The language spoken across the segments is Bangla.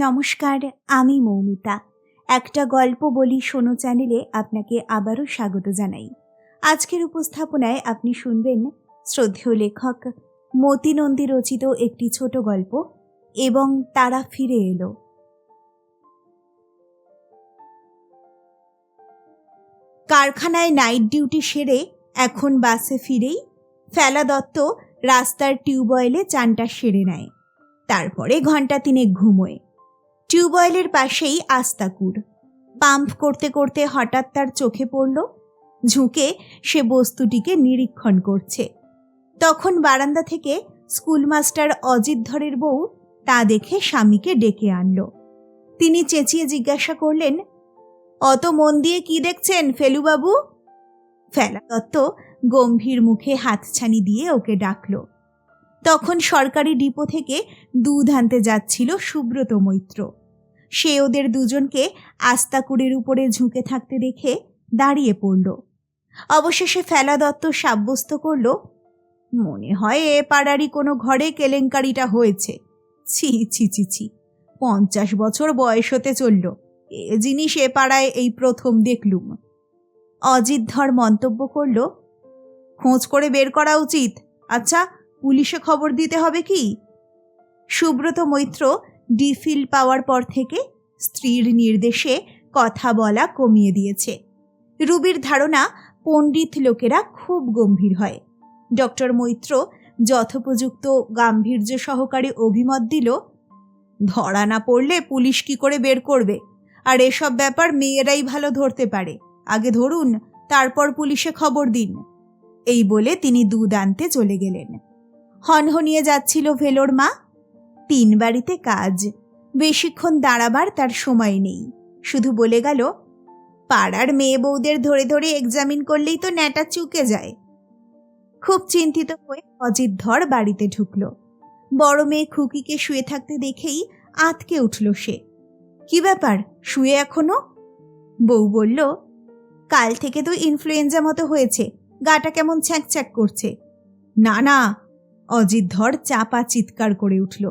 নমস্কার, আমি মৌমিতা। একটা গল্প বলি শোনো চ্যানেলে আপনাকে আবারও স্বাগত জানাই। আজকের উপস্থাপনায় আপনি শুনবেন শ্রদ্ধেয় লেখক মতি নন্দী রচিত একটি ছোট গল্প এবং তারা ফিরে এলো। কারখানায় নাইট ডিউটি সেরে এখন বাসে ফিরেই ফেলা দত্ত রাস্তার টিউবওয়েলে চানটা সেরে নেয়। তারপরে ঘণ্টা তিনেক ঘুমোয়। টিউবওয়েলের পাশেই আস্তাকুর। পাম্প করতে করতে হঠাৎ তার চোখে পড়ল, ঝুঁকে সে বস্তুটিকে নিরীক্ষণ করছে। তখন বারান্দা থেকে স্কুলমাস্টার অজিত ধরের বউ তা দেখে স্বামীকে ডেকে আনলো। তিনি চেঁচিয়ে জিজ্ঞাসা করলেন, অত মন দিয়ে কি দেখছেন ফেলুবাবু? ফেলা দত্ত গম্ভীর মুখে হাতছানি দিয়ে ওকে ডাকল। তখন সরকারি ডিপো থেকে দুধ আনতে যাচ্ছিল সুব্রত মৈত্র। সে ওদের দুজনকে আস্তাকুড়ের উপরে ঝুঁকে থাকতে দেখে দাঁড়িয়ে পড়ল। অবশেষে ফেলা দত্ত সাব্যস্ত করল, মনে হয় এ পাড়ারই কোনো ঘরে কেলেঙ্কারিটা হয়েছে। ছি ছি ছি ছি, পঞ্চাশ বছর বয়স হতে চলল। এ জিনিস এ পাড়ায় এই প্রথম দেখলুম। অজিত ধর মন্তব্য করল, খোঁজ করে বের করা উচিত। আচ্ছা পুলিশে খবর দিতে হবে কি? সুব্রত মৈত্র ডিফিল পাওয়ার পর থেকে স্ত্রীর নির্দেশে কথা বলা কমিয়ে দিয়েছে। রুবির ধারণা, পণ্ডিত লোকেরা খুব গম্ভীর হয়। ডক্টর মৈত্র যথোপযুক্ত গাম্ভীর্য সহকারে অভিমত দিল, ধরা না পড়লে পুলিশ কি করে বের করবে? আর এসব ব্যাপার মেয়েরাই ভালো ধরতে পারে। আগে ধরুন, তারপর পুলিশে খবর দিন। এই বলে তিনি দুধ আনতে চলে গেলেন। হনহনিয়ে যাচ্ছিল ভেলোর মা তিন বাড়িতে কাজ। বেশিক্ষণ দাঁড়াবার তার সময় নেই। শুধু বলে গেল, পাড়ার মেয়ে বউদের ধরে ধরে এক্সামিন করলেই তো ন্যাটা চুকে যায়। খুব চিন্তিত হয়ে অজিত ধর বাড়িতে ঢুকল। বড় মেয়ে খুকিকে শুয়ে থাকতে দেখেই আতকে উঠল সে। কি ব্যাপার, শুয়ে এখনও? বউ বলল, কাল থেকে তো ইনফ্লুয়েঞ্জা মতো হয়েছে, গাটা কেমন ছ্যাঁক ছ্যাঁক করছে। না না। অজিত ধর চাপা চিৎকার করে উঠল।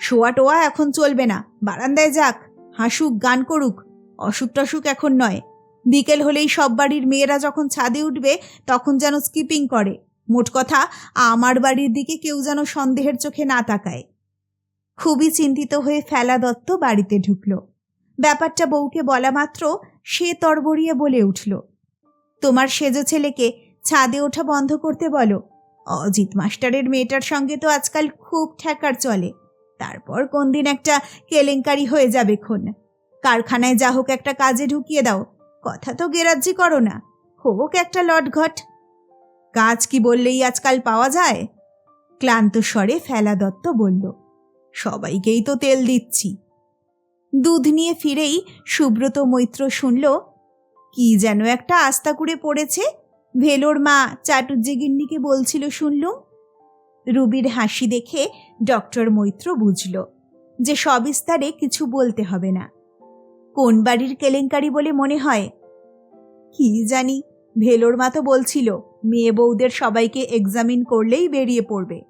শোয়া টোয়া এখন চলবে না। বারান্দায় যাক, হাসুক, গান করুক। অসুখ টসুখ এখন নয়। বিকেল হলেই সব বাড়ির মেয়েরা যখন ছাদে উঠবে, তখন যেন স্কিপিং করে। মোট কথা, আমার বাড়ির দিকে কেউ যেন সন্দেহের চোখে না তাকায়। খুবই চিন্তিত হয়ে ফেলা দত্ত বাড়িতে ঢুকল। ব্যাপারটা বউকে বলা মাত্র সে তরবরিয়ে বলে উঠল, তোমার সেজো ছেলেকে ছাদে ওঠা বন্ধ করতে বলো। অজিত মাস্টারের মেয়েটার সঙ্গে তো আজকাল খুব ঠেকার চলে। তারপর কোন দিন একটা কেলেঙ্কারি হয়ে যাবে খন। কারখানায় যা হোক একটা কাজে ঢুকিয়ে দাও। কথা তো গেরাজ্জি করো না। হোক একটা লটঘট। কাজ কি বললেই আজকাল পাওয়া যায়? ক্লান্ত স্বরে ফেলা দত্ত বলল, সবাইকেই তো তেল দিচ্ছি। দুধ নিয়ে ফিরেই সুব্রত মৈত্র শুনল, কি যেন একটা আস্তা করে পড়েছে। ভেলোর মা চাটুজ্জে বলছিল শুনলুম। রুবির হাসি দেখে ডক্টর মৈত্র বুঝল যে সবিস্তারে কিছু বলতে হবে না। কোন বাড়ির কেলেঙ্কারি বলে মনে হয়? কি জানি, ভেলোর মা তো বলছিল, মেয়ে বউদের সবাইকে এক্সামিন করলেই বেরিয়ে পড়বে।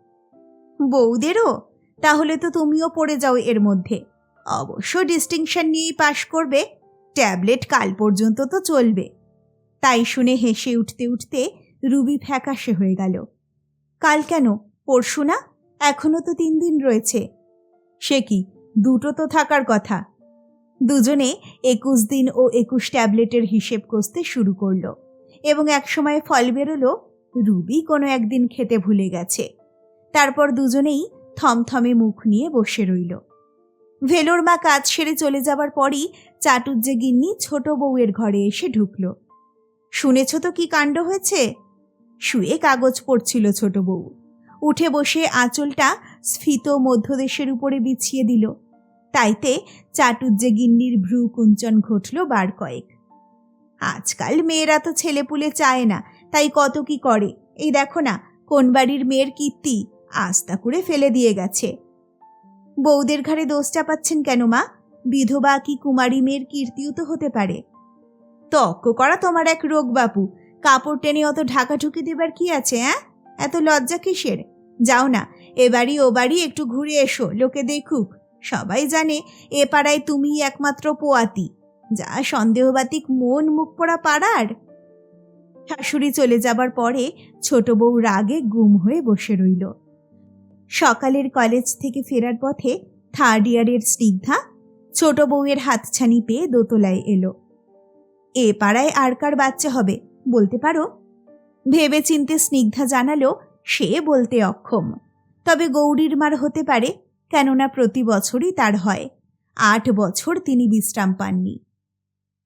বউদেরও? তাহলে তো তুমিও পড়ে যাও এর মধ্যে। অবশ্য ডিস্টিংশন নিয়েই পাশ করবে, ট্যাবলেট কাল পর্যন্ত তো চলবে। তাই শুনে হেসে উঠতে উঠতে রুবি ফ্যাকাশে হয়ে গেল। কাল কেন? পরশু না এখনও তো তিন দিন রয়েছে। সে কি, দুটো তো থাকার কথা। দুজনে একুশ দিন ও একুশ ট্যাবলেটের হিসেব কষতে শুরু করল এবং একসময় ফল বেরোলো, রুবি কোনো একদিন খেতে ভুলে গেছে। তারপর দুজনেই থমথমে মুখ নিয়ে বসে রইল। ভেলোর মা কাজ সেরে চলে যাবার পরই চাটুজ্জে গিন্নি ছোট বউয়ের ঘরে এসে ঢুকল। শুনেছ তো কি কাণ্ড হয়েছে? শুয়ে কাগজ পড়ছিল ছোট বউ। উঠে বসে আঁচলটা স্ফীত মধ্যদেশের উপরে বিছিয়ে দিল। তাইতে চাটুজ্জে গিন্নির ভ্রু কুঞ্চন ঘটল বার কয়েক। আজকাল মেয়েরা তো ছেলেপুলে চায় না, তাই কত কি করে? এই দেখো না, কোন বাড়ির মেয়ের কীর্তি? আস্তা করে ফেলে দিয়ে গেছে। বৌদের ঘাড়ে দোষ চাপাচ্ছেন কেন মা? বিধবা কি কুমারী মেয়ের কীর্তিও তো হতে পারে। তক্ক করা তোমার এক রোগ বাপু কাপড় টেনে অত ঢাকা ঢুকি দেবার কি আছে হ্যাঁ এত লজ্জা কিসের? যাও না এ বাড়ি ও বাড়ি একটু ঘুরে এসো, লোকে দেখুক। সবাই জানে এ পাড়ায় তুমি একমাত্র পোয়াতি। যা সন্দেহবাতিক মন মুখ পড়া পাড়ার। শাশুড়ি চলে যাবার পরে ছোট বউ রাগে গুম হয়ে বসে রইল। সকালের কলেজ থেকে ফেরার পথে থার্ড ইয়ারের স্নিগ্ধা ছোট বউয়ের হাতছানি পেয়ে দোতলায় এলো। এ পাড়ায় আর কার বাচ্চা হবে, বলতে পারো? ভেবে চিনতে স্নিগ্ধা জানালো সে বলতে অক্ষম। তবে গৌরীর মার হতে পারে, কেননা প্রতি বছরই তার হয়। আট বছর তিনি বিশ্রাম পাননি।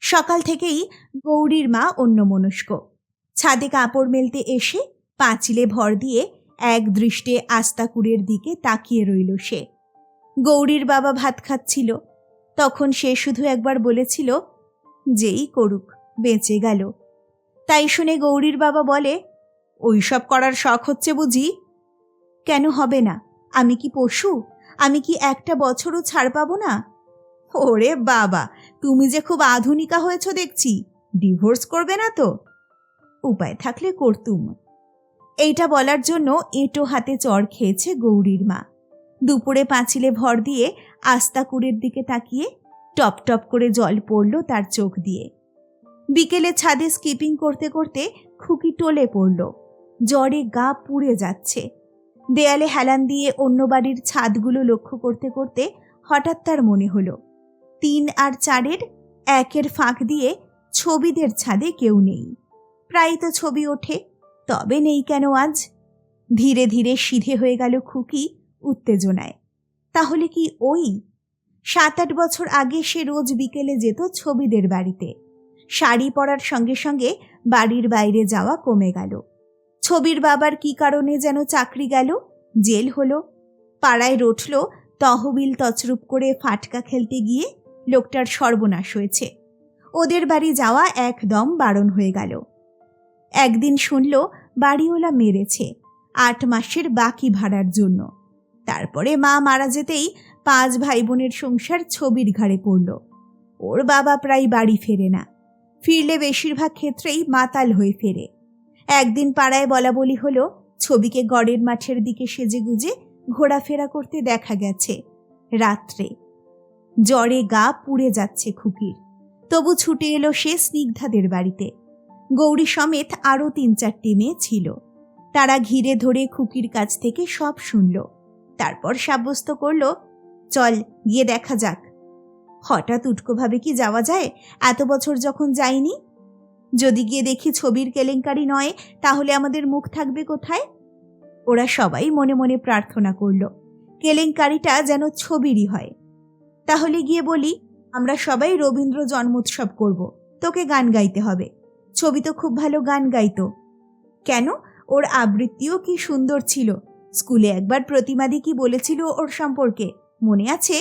সকাল থেকেই গৌরীর মা অন্যমনস্ক। ছাদে কাপড় মেলতে এসে পাঁচিলে ভর দিয়ে এক দৃষ্টে আস্তাকুড়ের দিকে তাকিয়ে রইল সে। গৌরীর বাবা ভাত খাচ্ছিল। তখন সে শুধু একবার বলেছিল, যেই করুক, বেঁচে গেল। তাই শুনে গৌরীর বাবা বলে ওইসব করার শখ হচ্ছে বুঝি? কেন হবে না? আমি কি পশু? আমি কি একটা বছরও ছাড় পাবো না? ওরে বাবা, তুমি যে খুব আধুনিকা হয়েছ দেখছি। ডিভোর্স করবে না তো? উপায় থাকলে করতুম। এইটা বলার জন্য এঁটো হাতে চড় খেয়েছে গৌরীর মা। দুপুরে পাঁচিলে ভর দিয়ে আস্তাকুড়ের দিকে তাকিয়ে টপ টপ করে জল পড়ল তার চোখ দিয়ে। বিকেলে ছাদে স্কিপিং করতে করতে খুকি টলে পড়ল। জ্বরে গা পুড়ে যাচ্ছে। দেয়ালে হেলান দিয়ে অন্য বাড়ির ছাদগুলো লক্ষ্য করতে করতে হঠাৎ তার মনে হলো, তিন আর চারের একের ফাঁক দিয়ে ছবিদের ছাদে কেউ নেই। প্রায় তো ছবি ওঠে, তবে নেই কেন আজ? ধীরে ধীরে সিধে হয়ে গেল খুকি উত্তেজনায়। তাহলে কি ওই? সাত আট বছর আগে সে রোজ বিকেলে যেত ছবিদের বাড়িতে। শাড়ি পরার সঙ্গে সঙ্গে বাড়ির বাইরে যাওয়া কমে গেল। ছবির বাবার কি কারণে যেন চাকরি গেল? জেল হলো। পাড়ায় রটল, তহবিল তছরূপ করে ফাটকা খেলতে গিয়ে লোকটার সর্বনাশ হয়েছে। ওদের বাড়ি যাওয়া একদম বারণ হয়ে গেল। একদিন শুনল, বাড়িওয়ালা মেরেছে আট মাসের বাকি ভাড়ার জন্য। তারপরে মা মারা যেতেই পাঁচ ভাই বোনের সংসার ছবির ঘাড়ে পড়ল। ওর বাবা প্রায় বাড়ি ফেরে না। ফিরলে বেশিরভাগ ক্ষেত্রেই মাতাল হয়ে ফেরে। একদিন পাড়ায় বলা বলি হলো, ছবিকে গড়ের মাঠের দিকে সেজে গুজে ঘোরাফেরা করতে দেখা গেছে। রাত্রে। জ্বরে গা পুড়ে যাচ্ছে খুকির। তবু ছুটে এলো সে স্নিগ্ধাদের বাড়িতে। গৌরী সমেত আরও তিন চারটি মেয়ে ছিল। তারা ঘিরে ধরে খুকির কাছ থেকে সব শুনল। তারপর সাব্যস্ত করল, চল, গিয়ে দেখা যাক। হঠাৎ উটকোভাবে কি যাওয়া যায়? এত বছর যখন যাইনি যদি গিয়ে দেখি ছবির কেলেঙ্কারি নয়, তাহলে আমাদের মুখ থাকবে কোথায়? ওরা সবাই মনে মনে প্রার্থনা করল, কেলেঙ্কারিটা যেন ছবিরই হয়। তাহলে গিয়ে বলি, আমরা সবাই রবীন্দ্র জন্মোৎসব করব, তোকে গান গাইতে হবে। ছবি তো খুব ভালো গান গাইতো। কেন? ওর আবৃত্তিও কি সুন্দর ছিল। স্কুলে একবার প্রতিমাদি কি বলেছিল ওর সম্পর্কে, মনে আছে?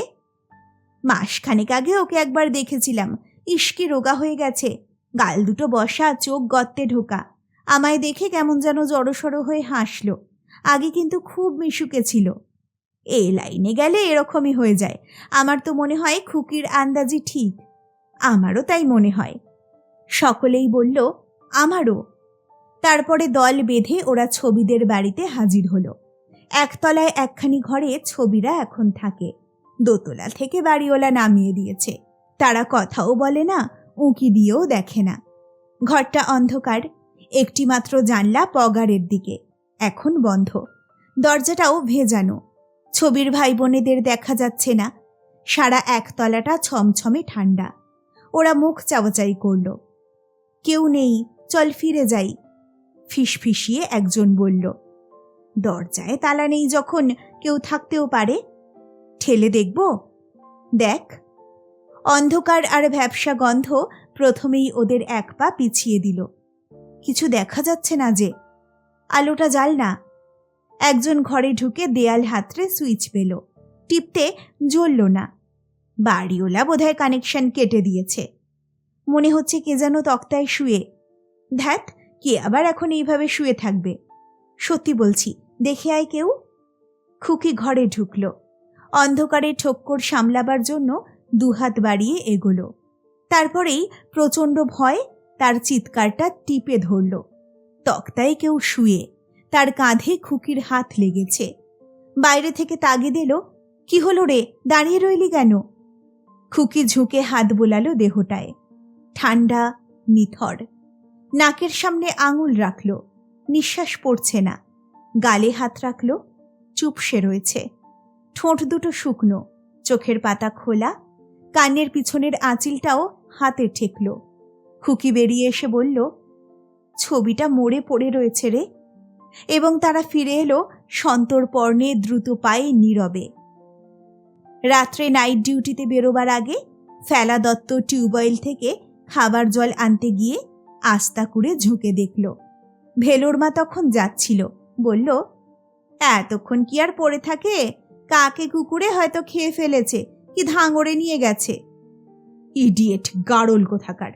মাসখানেক আগে ওকে একবার দেখেছিলাম ইস্কি রোগা হয়ে গেছে। গাল দুটো বসা, চোখ গর্তে ঢোকা। আমায় দেখে কেমন যেন জড়সড় হয়ে হাসলো। আগে কিন্তু খুব মিশুকে ছিল। এই লাইনে গেলে এরকমই হয়ে যায়। আমার তো মনে হয় খুকির আন্দাজি ঠিক। আমারও তাই মনে হয়। সকলেই বলল, আমারও। তারপরে দল বেঁধে ওরা ছবিদের বাড়িতে হাজির হলো। একতলায় একখানি ঘরে ছবিরা এখন থাকে। দোতলা থেকে বাড়িওয়ালা নামিয়ে দিয়েছে। তারা কথাও বলে না উঁকি দিয়েও দেখে না। ঘরটা অন্ধকার একটি মাত্র জানলা পগারের দিকে, এখন বন্ধ। দরজাটাও ভেজানো। ছবির ভাই বোনেদের দেখা যাচ্ছে না। সারা একতলাটা ছমছমে ঠান্ডা। ওরা মুখ চাওয়াচাই করল। কেউ নেই, চল ফিরে যাই। ফিসফিসিয়ে একজন বলল, দরজায় তালা নেই যখন, কেউ থাকতেও পারে? ঠেলে দেখব? দেখ। অন্ধকার আর ভ্যাবসা গন্ধ প্রথমেই ওদের এক পা পিছিয়ে দিল। কিছু দেখা যাচ্ছে না যে। আলোটা জ্বাল না। একজন ঘরে ঢুকে দেয়াল হাতড়ে সুইচ পেল। টিপতে জ্বলল না। বাড়িওলা বোধহয় কানেকশন কেটে দিয়েছে। মনে হচ্ছে কে যেন তক্তায় শুয়ে। ধ্যাত, কে আবার এখন এইভাবে শুয়ে থাকবে? সত্যি বলছি, দেখে আয় কেউ? খুকি ঘরে ঢুকল। অন্ধকারে ঠক্কর সামলাবার জন্য দুহাত বাড়িয়ে এগোলো। তারপরেই প্রচণ্ড ভয় তার চিৎকারটা টিপে ধরল। তক্তায় কেউ শুয়ে, তার কাঁধে খুকির হাত লেগেছে। বাইরে থেকে তাগিদ এলো, কি হলো রে? দাঁড়িয়ে রইলি কেন? খুকি ঝুঁকে হাত বোলালো দেহটায়। ঠান্ডা নিথর। নাকের সামনে আঙুল রাখল, নিঃশ্বাস পড়ছে না। গালে হাত রাখল, চুপসে রয়েছে। ঠোঁট দুটো শুকনো, চোখের পাতা খোলা কানের পিছনের আঁচিলটাও হাতে ঠেকল। খুকি বেরিয়ে এসে বলল, ছবিটা মরে পড়ে রয়েছে রে। এবং তারা ফিরে এলো সন্তর্পর্ণে দ্রুত পায়ে নীরবে। রাত্রে নাইট ডিউটিতে বেরোবার আগে ফেলা দত্ত টিউবওয়েল থেকে খাবার জল আনতে গিয়ে আস্তা করে ঝুঁকে দেখল। ভেলোর মা তখন যাচ্ছিল, বলল, এতক্ষণ কি আর পড়ে থাকে? কাকে কুকুরে হয়তো খেয়ে ফেলেছে? কি ধাঙড়ে নিয়ে গেছে? ইডিয়েট গাড়ল কোথাকার।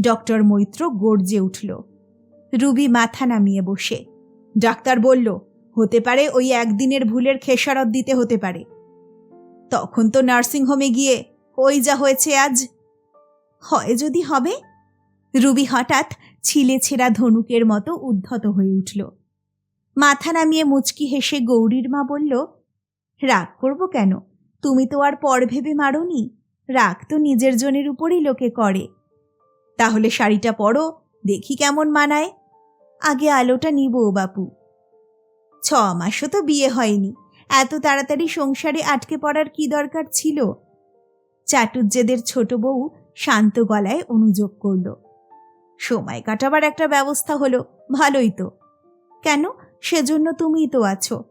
ডক্টর মৈত্র গর্জে উঠল। রুবি মাথা নামিয়ে বসে। ডাক্তার বলল, হতে পারে ওই একদিনের ভুলের খেসারত দিতে হতে পারে। তখন তো নার্সিংহোমে গিয়ে ওই যা হয়েছে আজ। হয় যদি হবে? রুবি হঠাৎ ছিলে ছেঁড়া ধনুকের মতো উদ্ধত হয়ে উঠল। মাথা নামিয়ে মুচকি হেসে গৌরীর মা বলল, রাগ করব কেন? তুমি তো আর পর ভেবে মারোনি, রাগ তো নিজের জনের উপরই লোকে করে। তাহলে শাড়িটা পরো, দেখি কেমন মানায়। আগে আলোটা নিব বাপু। ছ মাসও তো বিয়ে হয়নি, এত তাড়াতাড়ি সংসারে আটকে পড়ার কি দরকার ছিল? চাটুজ্জেদের ছোট বউ শান্ত গলায় অনুযোগ করল। সময় কাটাবার একটা ব্যবস্থা হলো, ভালোই তো। কেন? সেজন্য তুমিই তো আছো।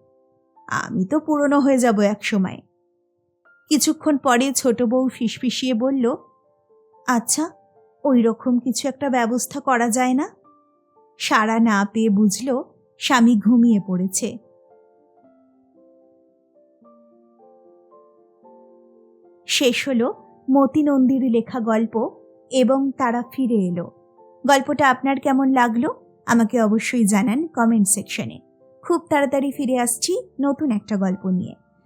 আমি তো পুরনো হয়ে যাব এক সময়। কিছুক্ষণ পরে ছোট বউ ফিসফিসিয়ে বলল আচ্ছা ওই রকম কিছু একটা ব্যবস্থা করা যায় না? সাড়া না পেয়ে বুঝল, স্বামী ঘুমিয়ে পড়েছে। শেষ হলো মতি নন্দীর লেখা গল্প এবং তারা ফিরে এলো। গল্পটা আপনার কেমন লাগল? আমাকে অবশ্যই জানান কমেন্ট সেকশনে। খুব তাড়াতাড়ি ফিরে আসছি নতুন একটা গল্প নিয়ে।